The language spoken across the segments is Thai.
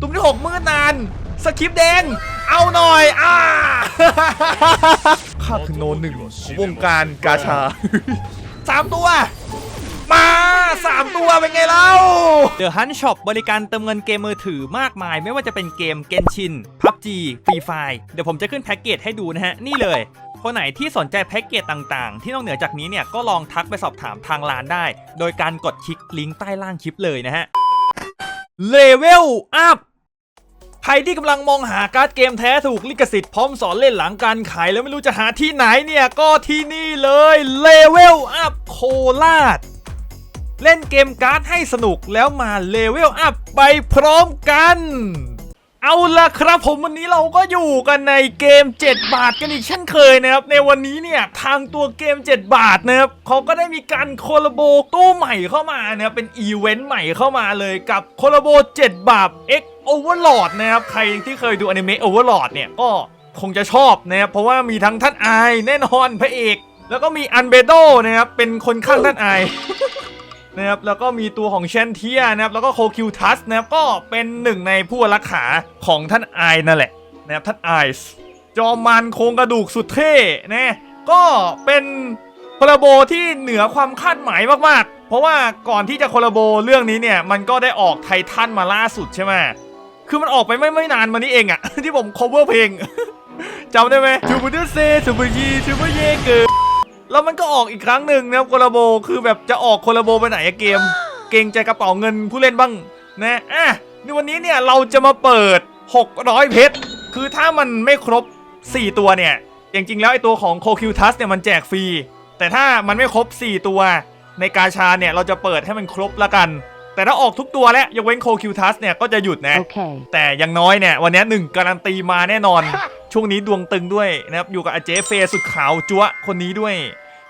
ตุ่มที่หกมืดนาน สคริปต์แดง เอาหน่อย อ่าข้าคือโนหนึ่งของวงการกาชาสามตัว มาสามตัวเป็นไงเล่า The Hunt Shop บริการเติมเงินเกมมือถือมากมาย ไม่ว่าจะเป็นเกม Genshin PUBG Free Fire เดี๋ยวผมจะขึ้นแพ็กเกจให้ดูนะฮะ นี่เลยคนไหนที่สนใจแพ็กเกจต่างๆ ที่นอกเหนือจากนี้เนี่ย ก็ลองทักไปสอบถามทางร้านได้ โดยการกดคลิกลิงก์ใต้ล่างคลิปเลยนะฮะเลเวลอัพ ใครที่กำลังมองหาการ์ดเกมแท้ถูกลิขสิทธิ์พร้อมสอนเล่นหลังการขายแล้วไม่รู้จะหาที่ไหนเนี่ย ก็ที่นี่เลยเลเวลอัพโคราชเล่นเกมการ์ดให้สนุกแล้วมาเลเวลอัพไปพร้อมกัน เอาล่ะครับผมวันนี้เราก็อยู่กันในเกม 7 บาทกันอีกเช่นเคยนะครับ ในวันนี้เนี่ยทางตัวเกม 7 บาทนะครับเขาก็ได้มีการโคลาโบตู้ใหม่เข้ามานะครับเป็นอีเวนต์ใหม่เข้ามาเลยกับโคลาโบ 7 บาท X Overlord นะครับใครที่เคยดูอนิเมะ Overlord เนี่ยก็คงจะชอบนะครับเพราะว่ามีทั้งท่านไอแน่นอนพระเอก แล้วก็มีอันเบโดนะครับเป็นคนข้างท่านไอ นะครับแล้วก็มีตัวของเชนเทียนะครับแล้วก็โคคิวทัสนะครับก็เป็นหนึ่งในผู้รักขาของท่านไอนั่นแหละนะครับท่านไอส์จอมมันโครงกระดูกสุดเท่นะก็เป็นคอลลาโบที่เหนือความคาดหมายมากๆ เพราะว่าก่อนที่จะคอลลาโบเรื่องนี้เนี่ยมันก็ได้ออกไททันมาล่าสุดใช่ไหมคือมันออกไปไม่ไม่นานมานี้เองอะที่ผม cover เพลงจำได้ไหมทูบูดเซทูบูยีทูบูเยเกอ แล้วมันก็ออกอีกครั้งหนึ่งนะครับโคลาโบคือแบบจะออกโคลาโบไปไหนอะเกม เกรงใจกระเป๋าเงินผู้เล่นบ้างนะอะในวันนี้เนี่ยเราจะมาเปิด 600 เพชรคือถ้ามันไม่ครบ 4 ตัวเนี่ยจริงๆแล้วไอตัวของโคคิวทัสเนี่ยมันแจกฟรี แต่ถ้ามันไม่ครบ 4 ตัว ในกาชาเนี่ยเราจะเปิดให้มันครบละกัน แต่ถ้าออกทุกตัวแล้วยกเว้นโคคิวทัสเนี่ยก็จะหยุดนะ Okay. แต่อยังน้อยเนี่ยวันนี้หนึ่งการันตีมาแน่นอน ช่วงนี้ดวงตึงด้วยนะครับอยู่กับอาเจเฟสุดขาวจั๊วคนนี้ด้วย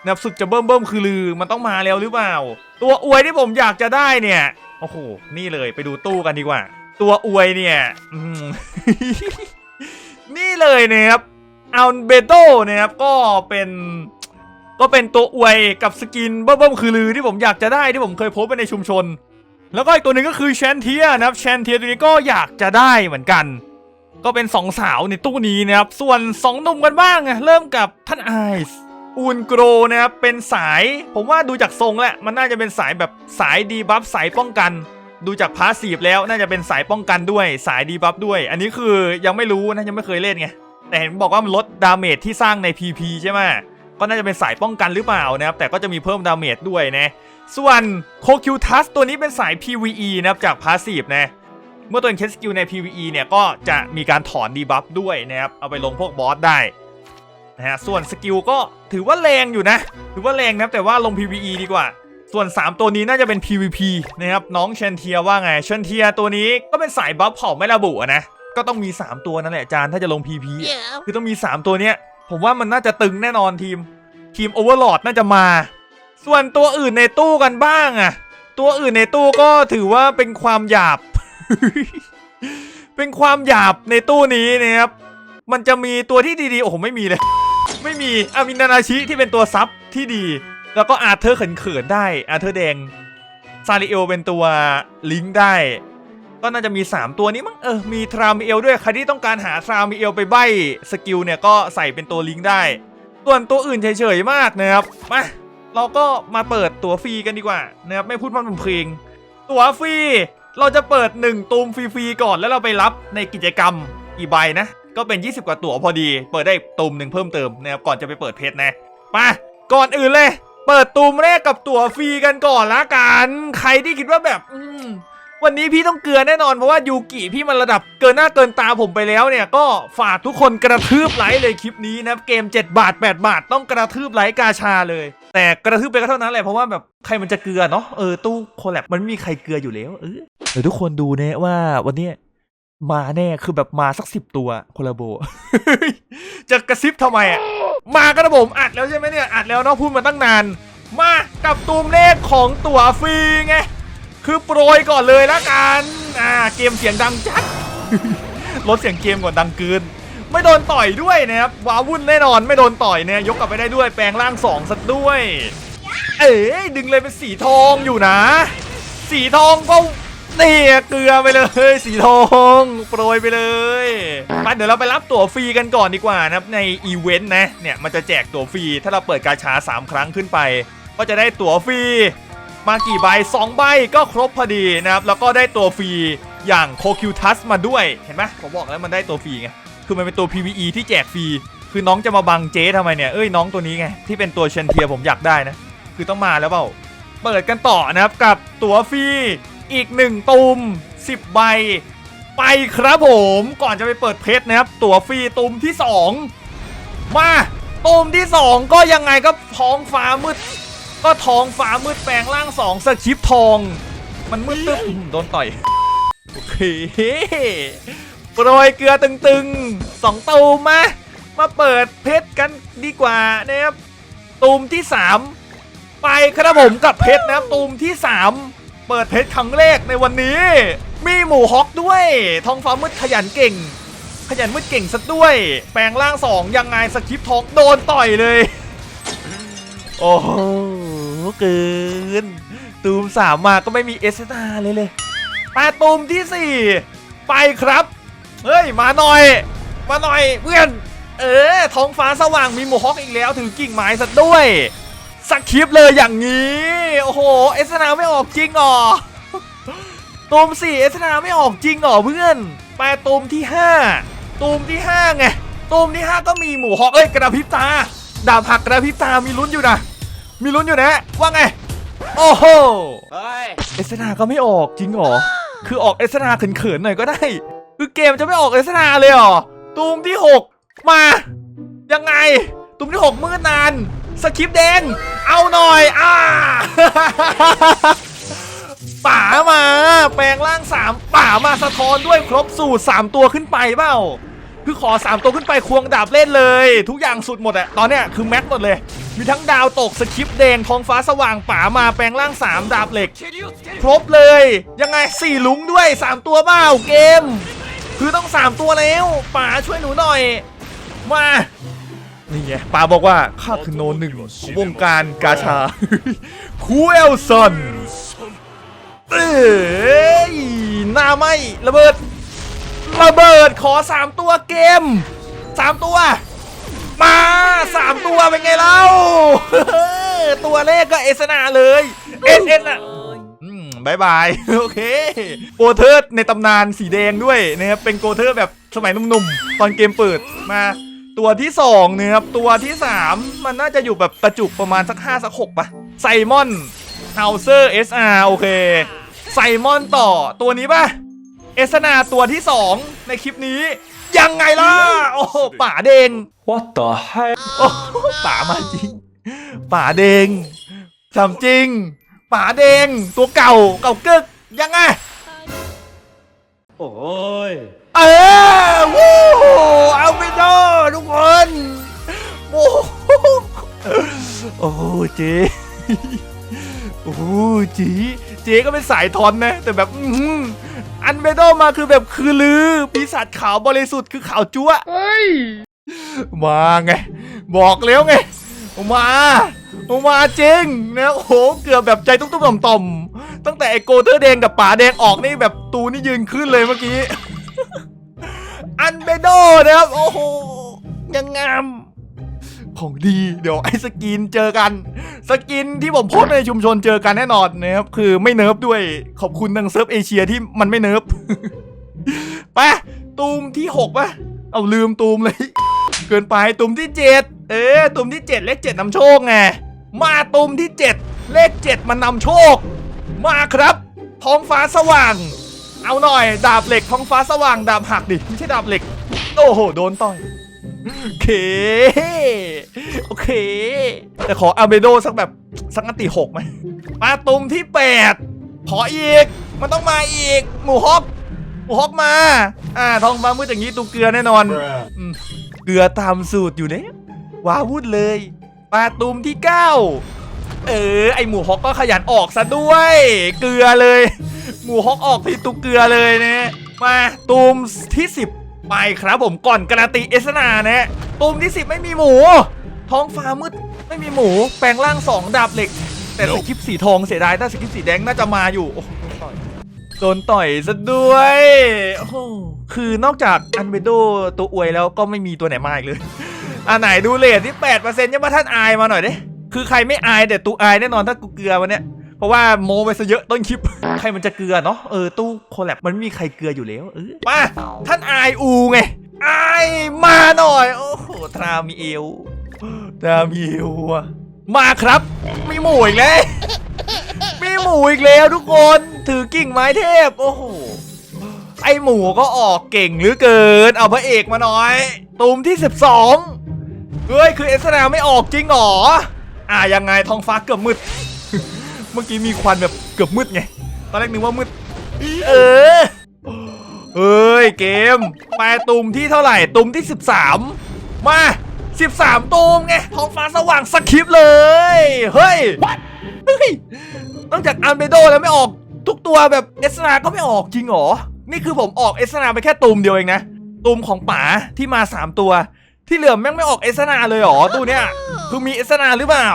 นะครับสุดจะเบิ่มเบิ่มคือลือมันต้องมาแล้วหรือเปล่า ตัวอวยที่ผมอยากจะได้เนี่ยโอ้โหนี่เลยไปดูตู้กันดีกว่า ตัวอวยเนี่ยอืมนี่เลยนะครับอัลเบโตนะครับก็เป็นก็เป็นตัวอวยกับสกินเบิ่มๆคือลือที่ผมอยากจะได้ที่ผมเคยโพสไปในชุมชน แล้วก็อีกตัวหนึ่งก็คือแชนเทียนะครับแชนเทียตัวนี้ก็อยากจะได้เหมือนกัน ก็เป็นสองสาวในตู้นี้นะครับ ส่วนสองหนุ่มกันบ้างอะเริ่มกับท่านไอซ์อูนโกรนะครับเป็นสาย ผมว่าดูจากทรงแล้วมันน่าจะเป็นสายแบบสายดีบัฟสายป้องกัน ดูจากพาสซีฟแล้วน่าจะเป็นสายป้องกันด้วย สายดีบัฟด้วย อันนี้คือยังไม่รู้นะยังไม่เคยเล่นไงแต่เห็นบอกว่ามันลดดาเมจที่สร้างใน PP ใช่ไหมก็น่าจะเป็นสายป้องกันหรือเปล่านะครับแต่ก็จะมีเพิ่มดาเมจด้วยนะส่วนโคคิวทัสตัวนี้เป็นสาย PVE นะครับจากพาสซีฟนะ เมื่อตัวเองเคสสกิลใน PVE เนี่ยก็จะมีการถอนดีบัฟด้วยนะครับเอาไปลงพวกบอสได้นะฮะส่วนสกิลก็ถือว่าแรงอยู่นะ ถือว่าแรงนะครับแต่ว่าลง PVE ดีกว่า ส่วน 3 ตัวนี้น่าจะเป็น PVP นะครับน้องเชนเทียว่าไงเชนเทียตัวนี้ก็เป็นสายบัฟเผ่าไม่ระบุอะนะก็ต้องมี 3 ตัวนั่นแหละอาจารย์ถ้าจะลง PP อะ Yeah. คือต้องมี 3 ตัวเนี้ยผมว่ามันน่าจะตึงแน่นอนทีม ทีมโอเวอร์ลอดน่าจะมา ส่วนตัวอื่นในตู้กันบ้างอะตัวอื่นในตู้ก็ถือว่าเป็นความหยาบ เป็นความหยาบในตู้นี้นะครับ มันจะมีตัวที่ดีๆ โอ้โหไม่มีเลย ไม่มีอามินานาชิที่เป็นตัวซับที่ดี แล้วก็อาร์เธอร์เขินๆได้ อาร์เธอร์แดง ซาริเอลเป็นตัวลิงก์ได้ ก็น่าจะมี 3 ตัวนี้มั้ง เออ มีทรามิเอลด้วย ใครที่ต้องการหาทรามิเอลไปใบสกิลเนี่ยก็ใส่เป็นตัวลิงก์ได้ ส่วนตัวอื่นเฉยๆมากนะครับ มาเราก็มาเปิดตัวฟรีกันดีกว่านะครับไม่พูดพร่ำทำเพลงตัวฟรี เราจะเปิด 1 ตูมฟรีๆก่อนแล้วเราไปรับในกิจกรรมอีใบนะ ก็เป็น 20 กว่าตั๋วพอดี เปิดได้ตูมหนึ่งเพิ่มเติมนะครับก่อนจะไปเปิดเพจนะมาก่อนอื่นเลย เปิดตูมแรกกับตั๋วฟรีกันก่อนละกันใครที่คิดว่าแบบอืมวันนี้พี่ต้องเกลือแน่นอนเพราะว่ายูกิพี่มันระดับเกินหน้าเกินตาผมไปแล้วเนี่ยก็ฝากทุกคนกระทืบไลค์เลยคลิปนี้นะเกม 7 บาท 8 บาทต้องกระทืบไลค์กาชาเลย แต่กระทืบไปก็เท่านั้นแหละเพราะว่าแบบใครมันจะเกลือเนาะเออตู้โคแลบมันไม่มีใครเกลืออยู่แล้วเออเดี๋ยวทุกคนดูนะว่าวันนี้มาแน่คือแบบมาสักสิบตัวโคลาโบ จะกระซิบทำไมอะมากันนะผมอัดแล้วใช่ไหมเนี่ยอัดแล้วเนาะพูดมาตั้งนาน มากับตูมเลขของตั๋วฟรีไงคือโปรยก่อนเลยละกันอ่าเกมเสียงดังจัดลดเสียงเกมก่อนดังเกิน ไม่โดนต่อยด้วยนะครับว้าวุ่นแน่นอนไม่โดนต่อยเนี่ยยกกลับไปได้ด้วยแปลงร่างสองซะด้วย เอ๋ดึงเลยเป็นสีทองอยู่นะ สีทองก็นี่เกลือไปเลย สีทองโปรยไปเลยมาเดี๋ยวเราไปรับตั๋วฟรีกันก่อนดีกว่านะครับในอีเวนต์นะเนี่ยมันจะแจกตั๋วฟรีถ้าเราเปิดกาชา 3 ครั้งขึ้นไป ก็จะได้ตั๋วฟรีมากี่ใบ2ใบก็ครบพอดีนะครับแล้วก็ได้ตัวฟรีอย่างโคคิวทัสมาด้วยเห็นไหมผมบอกแล้วมันได้ตัวฟรีไง คือมันเป็นตัว PVE ที่แจกฟรี คือน้องจะมาบังเจ๊ทำไมเนี่ย เอ้ยน้องตัวนี้ไง ที่เป็นตัวเชนเทียผมอยากได้นะ คือต้องมาแล้วเปล่า เปิดกันต่อนะครับกับตั๋วฟรีอีก 1ตุ่ม10 ใบ ไปครับผม ก่อนจะไปเปิดเพชรนะครับ ตั๋วฟรีตุ่มที่ 2 มาตุ่มที่ 2 ก็ยังไงก็ท้องฟ้ามืด ก็ท้องฟ้ามืดแปลงร่างสองสคริปทอง มันมืดตึ๊บโดนต่อย โอเค รยเกลือตึงๆสองตูมมามาเปิดเพชรกันดีกว่านะครับตูมที่ 3 ไปครับผมกับเพชรนะครับตูมที่ 3 เปิดเพชรครั้งแรกในวันนี้ มีหมูฮอกด้วย ทองฟ้ามืดขยันเก่ง ขยันมืดเก่งซะด้วย แปลงร่างสองยังไงสคริปต์ทองโดนต่อยเลย โอ้โหเกิน ตูมสามมาก็ไม่มีเอสตาเลยเลยมาตูมที่สี่ไปครับ เฮ้ย มาหน่อย มาหน่อยเพื่อน เออท้องฟ้าสว่างมีหมูฮอกอีกแล้วถือกิ่งไม้ซะด้วย สักคลิปเลยอย่างนี้ โอ้โห เอสนาไม่ออกจริงเหรอตูมสี่เอสนาไม่ออกจริงเหรอเพื่อน ไปตูมที่ห้าตูมที่ห้าไงตูมที่ห้าก็มีหมูฮอกเอ้ยกระพริบตา ดาบหักกระพริบตามีลุ้นอยู่นะ มีลุ้นอยู่นะว่าไง โอ้โหเฮ้ยเอสนาก็ไม่ออกจริงเหรอคือออกเอสนาเขินๆหน่อยก็ได้ คือเกมจะไม่ออกเอสนาเลยเหรอตูมที่ 6 มา ยังไงตูมที่ 6 มืดนานสคริปต์แดง เอาหน่อย อ่าป่ามา แปลงร่าง 3 ป่ามาสะท้อนด้วยครบสูตร 3 ตัวขึ้นไปเปล่าคือขอ 3 ตัวขึ้นไปควงดาบเล่นเลย ทุกอย่างสุดหมดอะตอนเนี้ยคือแม็กหมดเลย มีทั้งดาวตกสคริปต์แดงท้องฟ้าสว่างป่ามาแปลงร่าง 3 ดาบเหล็ก ครบเลย ยังไงสี่ลุงด้วย 3 ตัวเปล่าเกม คือต้อง 3 ตัวแล้วป๋าช่วยหนูหน่อย มานี่ไงป๋าบอกว่าข้าคือโนหนึ่งของวงการกาชา คูเอลสันเอ้ยหน้าไหมระเบิด ระเบิดขอ 3 ตัวเกม 3 ตัว มาสามตัวเป็นไงเล่าตัวเลขก็เอสนาเลยเอสเอสอะ บายบาย โอเค โกเทิร์ดในตำนานสีแดงด้วยนะครับ เป็นโกเทิร์ดแบบสมัยหนุ่มๆ ตอนเกมเปิดมา ตัวที่2นะครับ ตัวที่ 3 มันน่าจะอยู่แบบประจุประมาณสัก 5 สัก6ปะไซมอนเฮาเซอร์ SR โอเค ไซมอนต่อตัวนี้ปะเอสนาตัวที่ 2 ในคลิปนี้ ยังไงล่ะ โอ้โหป่าเดง What the hell โอ้โหป่ามาจริง ป่าเดงทำจริง ป่าเดงตัวเก่าเก่ากึกยังไง โอ้ย เออวู้เอาไปโดทุกคน โอ้โหโอ้โหเจ๊โอ้โหจีเจ๊ก็เป็นสายทอนนะ แต่แบบอื้อหืออันเบโดมาคือแบบคือลือปีศาจขาวบริสุทธิ์คือขาวจั๊วมาไง บอกแล้วไง มา มาจริงนะโอ้โหเกือบแบบใจตุ้มๆต่อมตั้งแต่ไอโกเทอร์แดงกับป่าแดงออกนี่แบบตูนี่ยืนขึ้นเลยเมื่อกี้ อันเบโดนะครับ โอ้โหยังงาม ของดีเดี๋ยวไอ้สกินเจอกัน สกินที่ผมโพสในชุมชนเจอกันแน่นอนนะครับ คือไม่เนิร์ฟด้วยขอบคุณทางเซิร์ฟเอเชียที่มันไม่เนิร์ฟไปตูมที่6ป่ะ เอาลืมตูมเลย เกินไปตูมที่ 7 เออตูมที่ 7 เลข7นำโชคไงมาตูมที่ 7 เลข 7 มันนำโชค มาครับ ท้องฟ้าสว่าง เอาหน่อย ดาบเหล็กท้องฟ้าสว่าง ดาบหักดิไม่ใช่ดาบเหล็ก โอ้โห โดนต่อยโอเค โอเค แต่ขออาเบโดสักแบบสักอันติหกไหมมาตุมที่ 8 ขออีก มันต้องมาอีก หมูฮอกหมูฮอกมา อ่าทองฟ้ามืดอย่างนี้ตูเกลือแน่นอนอืมเก ลือตามสูตรอยู่เนี่ยว้าวุ่นเลยปาตูมที่ 9 เออ ไอหมูฮอกก็ขยันออกซะด้วย เกลือเลย หมูฮอกออกทีตุกเกลือเลยนะมาตูมที่ 10 ไปครับผมก่อนการันตีเอสนานะตูมที่ 10 ไม่มีหมู ท้องฟ้ามืดไม่มีหมู แปลงร่าง 2 ดาบเหล็ก แต่สกิปสีทองเสียดายถ้าสกิปสีแดงน่าจะมาอยู่ โดนต่อยซะด้วยโอ้โหคือนอกจากอันเบโดตัวอวยแล้วก็ไม่มีตัวไหนมาอีกเลยอ่าไหนดูเลทที่แปดเปอร์เซ็นต์ยังมาท่านอายมาหน่อยดิคือใครไม่อายแต่ตูอายแน่นอนถ้ากูเกลือวันเนี้ยเพราะว่าโมไปซะเยอะต้นคลิป ใครมันจะเกลือเนาะเออตู้โคแลบมันไม่มีใครเกลืออยู่แล้วเออมาท่านอายอูไงอายมาหน่อย โอ้โหทรามีเอวทรามีเอวอะมาครับ ไมีหมูอีกแล้ว มีหมูอีกแล้วทุกคนถือกิ่งไม้เทพ โอ้โหไอหมูก็ออกเก่งเหลือเกิน เอาพระเอกมาหน่อย ตูมที่ 12เฮ้ยคือเอสนาไม่ออกจริงหรออ่ายังไงท้องฟ้าเกือบมืด เมื่อกี้มีควันแบบเกือบมืดไง ตอนแรกนึกว่ามืด เออเฮ้ยเกมแปตุ่มที่เท่าไหร่ตุ่มที่ 13 มา 13ตูมไงท้องฟ้าสว่างสคริปเลย เฮ้ยเฮ้ย นอกจากอันเบโดแล้วไม่ออกทุกตัวแบบเอสนาก็ไม่ออกจริงหรอ นี่คือผมออกเอสนาไปแค่ตูมเดียวเองนะ ตูมของป๋าที่มา 3 ตัว ที่เหลือแม่งไม่ออกเอสนาเลยหรอตู้เนี้ยคือมีเอสนาหรือเปล่า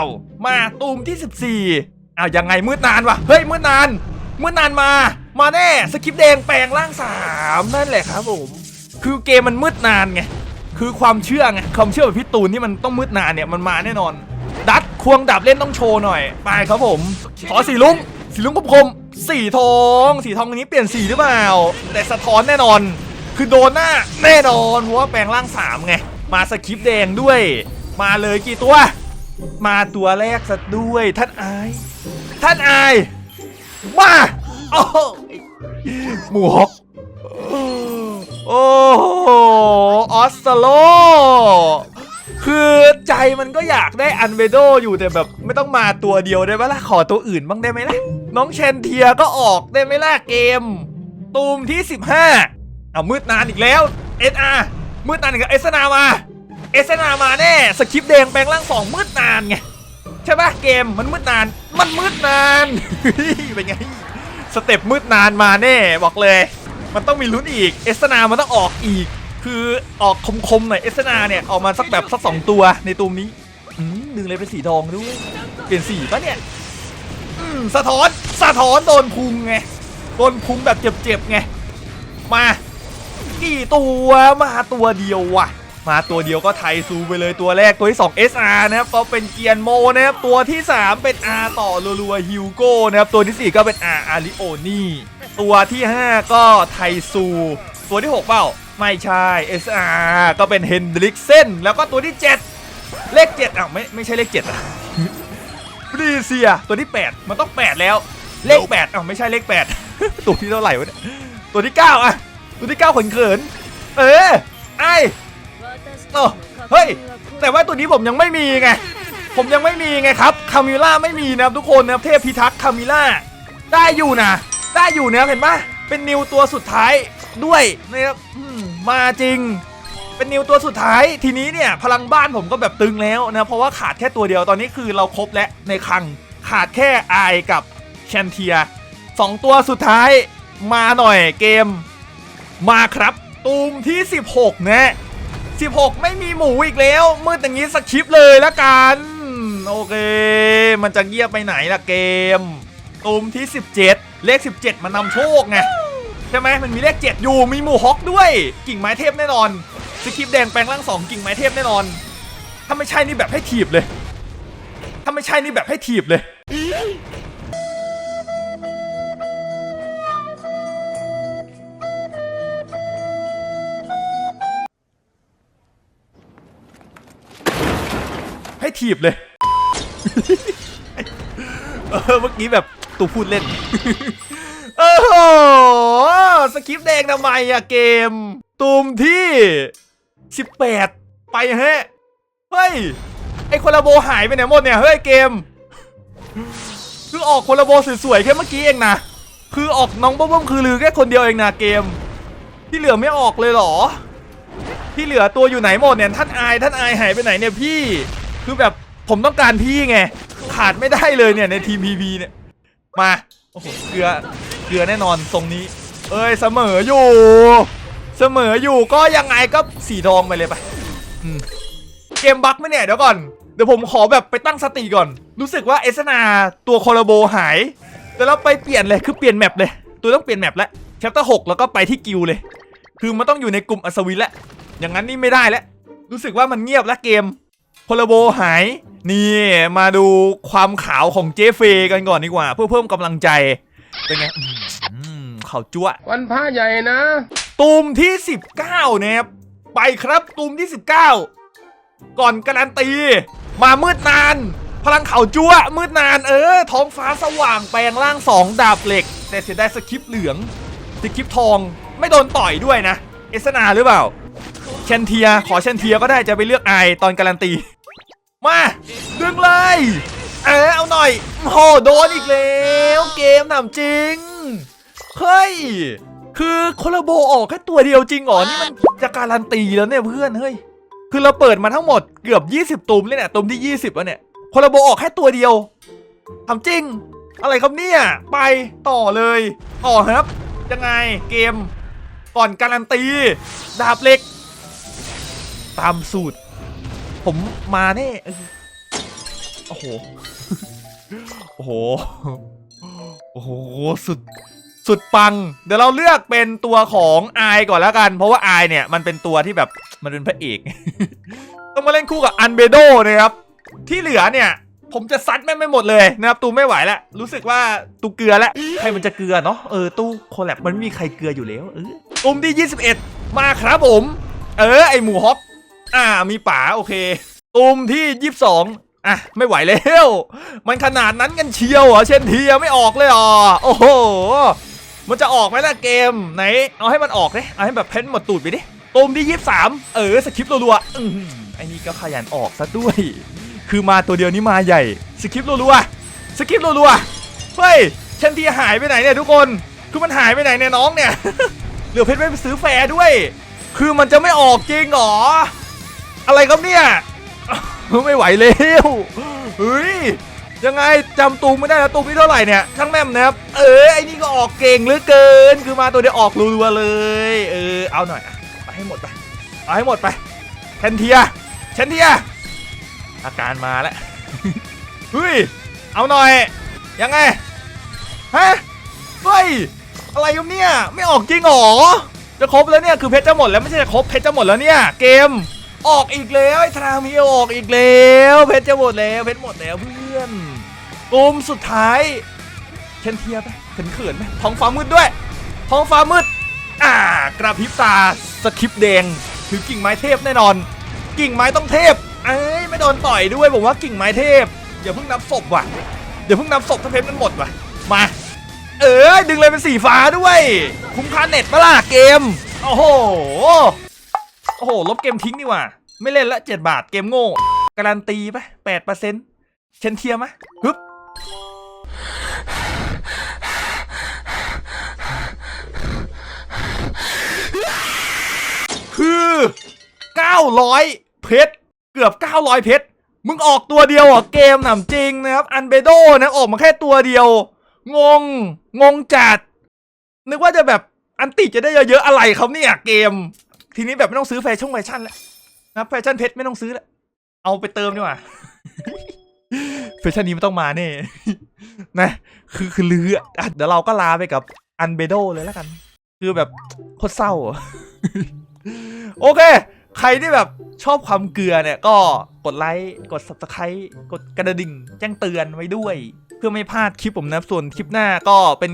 มาตูมที่ 14อ้าวยังไงมืดนานวะเฮ้ยมืดนาน มืดนานมา มาแน่สคริปต์แดงแปลงร่างสามนั่นแหละครับผมคือเกมมันมืดนานไงคือความเชื่อไงความเชื่อแบบพี่ตูนที่มันต้องมืดนานเนี่ยมันมาแน่นอน ดัดควงดับเล่นต้องโชว์หน่อย ไปครับผม ขอสีลุ้งสีลุ้งคมๆสีทอง สีทองอันนี้เปลี่ยนสีหรือเปล่า แต่สะท้อนแน่นอน คือโดนหน้าแน่นอนเพราะว่าแปลงร่างสามไง มาสคริปแดงด้วย มาเลยกี่ตัว มาตัวแรกซะด้วยท่านอาย ท่านอาย มาโอ้โหหมูฮอกโอ้ออสโล คือใจมันก็อยากได้อันเวโดอยู่แต่แบบ ไม่ต้องมาตัวเดียวได้ไหมล่ะ ขอตัวอื่นบ้างได้ไหมล่ะ น้องเชนเทียก็ออกได้ไหมล่ะเกม ตูมที่ 15 เอามืดนานอีกแล้ว SR มืดนานอีกแล้วเอสนามาเอสนามาแน่สคริปต์แดงแปลงร่างสองมืดนานไงใช่ปะเกมมันมืดนาน มันมืดนานเป็นไงสเต็ปมืดนานมาแน่บอกเลย มันต้องมีลุ้นอีกเอสนามันต้องออกอีก คือออกคมๆหน่อยเอสนาเนี่ยออกมาสักแบบสักสองตัวในตูมนี้ดึงเลยเป็นสีทองด้วย เปลี่ยนสีปะเนี่ยสะท้อนสะท้อนโดนพุงไงโดนพุงแบบเจ็บๆไงมากี่ตัวมาตัวเดียวว่ะ มาตัวเดียวก็ไทยซูไปเลยตัวแรกตัวที่ 2 SR นะครับก็เป็นเกียนโมนะครับตัวที่ 3 เป็น R ต่อรัวๆฮิวโก้นะครับตัวทีสี่4 ก็เป็น R อาริโอนี่ตัวที่ 5 ก็ไทซู ตัวที่ 6 เปล่า ไม่ใช่ SR ก็เป็นเฮนดริกเซนแล้วก็ตัวที่ 7 เลข7อ้าวไม่ไม่ใช่เลข7อะบรีเซียตัวที่ 8 มันต้อง 8 แล้ว เลข8อ้าวไม่ใช่เลข 8 ตัวที่เท่าไหร่วะเนี่ยตัวที่ 9 อะ ตัวที่9ขนเขินเออไอเออเฮ้ย แต่ว่าตัวนี้ผมยังไม่มีไง ผมยังไม่มีไงครับคามิล่าไม่มีนะครับทุกคนนะครับเทพพิทักษ์คามิล่าได้อยู่นะ ได้อยู่นะเห็นปะเป็นนิวตัวสุดท้าย ด้วยนะครับมาจริง เป็นนิวตัวสุดท้ายทีนี้เนี่ยพลังบ้านผมก็แบบตึงแล้วนะเพราะว่าขาดแค่ตัวเดียวตอนนี้คือเราครบแล้วในคลังขาดแค่ไอายกับแชนเทียสองตัวสุดท้ายมาหน่อยเกม มาครับ ตูมที่ 16 นะ 16 ไม่มีหมูอีกแล้ว มืดอย่างนี้สคริปเลยละกัน โอเค มันจะเงียบไปไหนล่ะเกม ตูมที่ 17 เลข 17มันนำโชคไง ใช่ไหมมันมีเลข 7 อยู่มีหมูฮอกด้วย กิ่งไม้เทพแน่นอนสคริปแดงแปลงร่างสองกิ่งไม้เทพแน่นอน ถ้าไม่ใช่นี่แบบให้ถีบเลย ถ้าไม่ใช่นี่แบบให้ถีบเลยให้ถีบเลย เออเมื่อกี้แบบตูพูดเล่นโอ้โห สคริปต์แดงทำไมอะเกม ตูมที่ 18 ไปฮะ เฮ้ย ไอคนละโบหายไปไหนหมดเนี่ย เฮ้ยเกม คือออกคนละโบสวยๆแค่เมื่อกี้เองนะ คือออกน้องบ้มๆคือลือแค่คนเดียวเองนะเกม ที่เหลือไม่ออกเลยเหรอ ที่เหลือตัวอยู่ไหนหมดเนี่ย ท่านอายท่านอายหายไปไหนเนี่ยพี่ คือแบบผมต้องการพี่ไง ขาดไม่ได้เลยเนี่ยในทีมพีพีเนี่ย มา โอ้โห เกลือ เกลือแน่นอนตรงนี้ เอ้ยเสมออยู่ เสมออยู่ก็ยังไงก็สีทองไปเลยไปเกมบั๊กไหมเนี่ยเดี๋ยวก่อน เดี๋ยวผมขอแบบไปตั้งสติก่อน รู้สึกว่าเอสนาตัวโคลาโบหาย แต่เราไปเปลี่ยนเลยคือเปลี่ยนแมปเลยตูต้องเปลี่ยนแมปแล้วแชปเตอร์หแล้วก็ไปที่กิลเลย คือมันต้องอยู่ในกลุ่มอัศวินแล้ว อย่างนั้นนี่ไม่ได้แล้ว รู้สึกว่ามันเงียบแล้วเกมพลโบหาย นี่มาดูความขาวของเจฟเฟย์กันก่อนดีกว่า เพื่อเพิ่มกำลังใจ เป็นไง อืมข่าวจั่ววันพระใหญ่นะ ตูมที่ 19นะครับไปครับตูมที่ 19 ก่อนการันตี มามืดนาน พลังเขาจั่วมืดนานเออ ท้องฟ้าสว่างแปลงร่างสองดาบเหล็ก แต่เสียดายสคริปต์เหลืองสคริปต์ทองไม่โดนต่อยด้วยนะ เอสนาหรือเปล่าเชนเทีย ขอเชนเทียก็ได้จะไปเลือกไอตอนการันตี มาดึงเลย เออเอาหน่อยโหโดนอีกแล้ว เกมหนำจริง เฮ้ย คือโคลาโบออกแค่ตัวเดียวจริงเหรอ นี่มันจะการันตีแล้วเนี่ยเพื่อน เฮ้ย คือเราเปิดมาทั้งหมดเกือบ 20ตุมเลยเนี่ยตุมที่ 20แล้วเนี่ยโคลาโบออกแค่ตัวเดียวทำจริง อะไรครับเนี่ย ไปต่อเลย ต่อครับ ยังไงเกม ก่อนการันตี ดาบเหล็ก ตามสูตร ผมมาแน่เออโอ้โห โอ้โห โอ้โห สุด สุดปัง เดี๋ยวเราเลือกเป็นตัวของไอก่อนแล้วกัน เพราะว่าไอเนี่ย มันเป็นตัวที่แบบมันเป็นพระเอก ต้องมาเล่นคู่กับอันเบโดนะครับ ที่เหลือเนี่ย ผมจะซัดแม่ไม่หมดเลยนะครับตูไม่ไหวแล้วรู้สึกว่าตูเกลือแล้วใครมันจะเกลือเนาะเออตู้โคแลบมันไม่มีใครเกลืออยู่แล้วเออตุมที่ 21 มาครับผม เออไอหมูฮอปอ่ามีป๋าโอเคตุมที่ 22อะไม่ไหวแล้ว มันขนาดนั้นกันเชียวเหรอเช่นทียไม่ออกเลยเหรอโอ้โห มันจะออกไหมล่ะเกมไหน เอาให้มันออกดิเอาให้แบบเพ้นหมดตูดไปดิตุมที่23เออสคริปต์รัวๆอื้อหือไอ้นี่ก็ขยันออกซะด้วย คือมาตัวเดียวนี้มาใหญ่สคริปต์รัวๆสคริปต์รัวๆเฮ้ยเช่นทีหายไปไหนเนี่ยทุกคนคือมันหายไปไหนเนี่ยน้องเนี่ยเหลือเพชรไม่ไปซื้อแฟร์ด้วย คือมันจะไม่ออกจริงเหรออะไรครับเนี่ยไม่ไหวแล้วเฮ้ย ยังไงจำตูมไม่ได้แล้วตูมนี่เท่าไหร่เนี่ยช่างแม่มนะครับเออไอ้นี่ก็ออกเก่งเหลือเกิน คือมาตัวเดียวออกรัวๆเลย เออเอาหน่อยอะเอาให้หมดไปเอาให้หมดไปเชนเทียเชนเทียอาการมาแล้วเฮ้ยเอาหน่อยยังไงฮะเฮ้ยอะไรครับเนี่ยไม่ออกจริงหรอจะครบแล้วเนี่ยคือเพชรจะหมดแล้วไม่ใช่จะครบเพชรจะหมดแล้วเนี่ยเกมออกอีกแล้วไอ้ทรามีออกอีกแล้ว เพชรจะหมดแล้วเพชรหมดแล้วเพื่อน กลุ่มสุดท้ายเชนเทียไปเขินเขินๆไหมท้องฟ้ามืดด้วย ท้องฟ้ามืด อ่ากระพริบตาสคริปแดงถือกิ่งไม้เทพแน่นอน กิ่งไม้ต้องเทพเอ้ยไม่โดนต่อยด้วยผมว่ากิ่งไม้เทพอย่าเพิ่งนับศพว่ะอย่าเพิ่งนับศพถ้าเพชรมันหมดว่ะมาเออดึงเลยเป็นสีฟ้าด้วย คุ้มค่าเน็ตปะล่ะเกมโอ้โหโอ้โหลบเกมทิ้งดีกว่า ไม่เล่นละเจ็ดบาทเกมโง่ การันตีไปแปดเปอร์เซ็นต์เชนเทียมะฮึบ คือ 900 เพชร เกือบ 900 เพชร มึงออกตัวเดียวเหรอะเกมหนำจริงนะครับ อันเบโดนะออกมาแค่ตัวเดียว งง งงจัด นึกว่าจะแบบอันติจะได้เยอะๆอะไรครับเนี่ยเกม ทีนี้แบบไม่ต้องซื้อแฟชั่นแฟชั่นแล้วนะแฟชั่นเพชรไม่ต้องซื้อแล้ว เอาไปเติมดีกว่าแฟชั่นนี้ไม่ต้องมาแน่นะ คือคือลืออเดี๋ยวเราก็ลาไปกับอันเบโดเลยแล้วกัน คือแบบโคตรเศร้า โอเค ใครที่แบบชอบความเกลือเนี่ยก็กดไลค์ กด subscribe กดกระดิ่ง แจ้งเตือนไว้ด้วย เพื่อไม่พลาดคลิปผมนะครับส่วนคลิปหน้าก็เป็น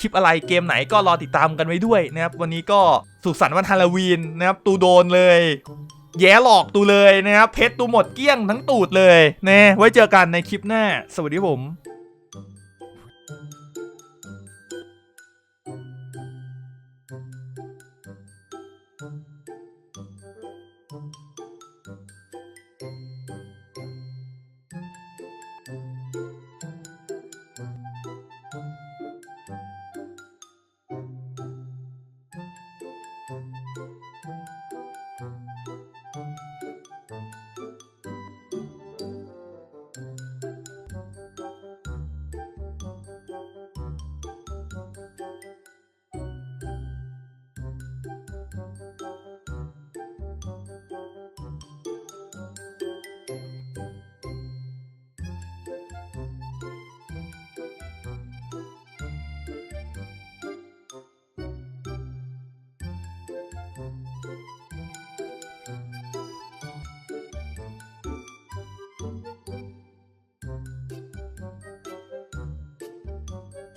คลิปอะไรเกมไหนก็รอติดตามกันไว้ด้วยนะครับ วันนี้ก็สุขสันต์วันฮาโลวีนนะครับ ตูโดนเลย แย่หลอกตูเลยนะครับ เพชรตูหมดเกลี้ยงทั้งตูดเลยนะไว้เจอกันในคลิปหน้า สวัสดีผม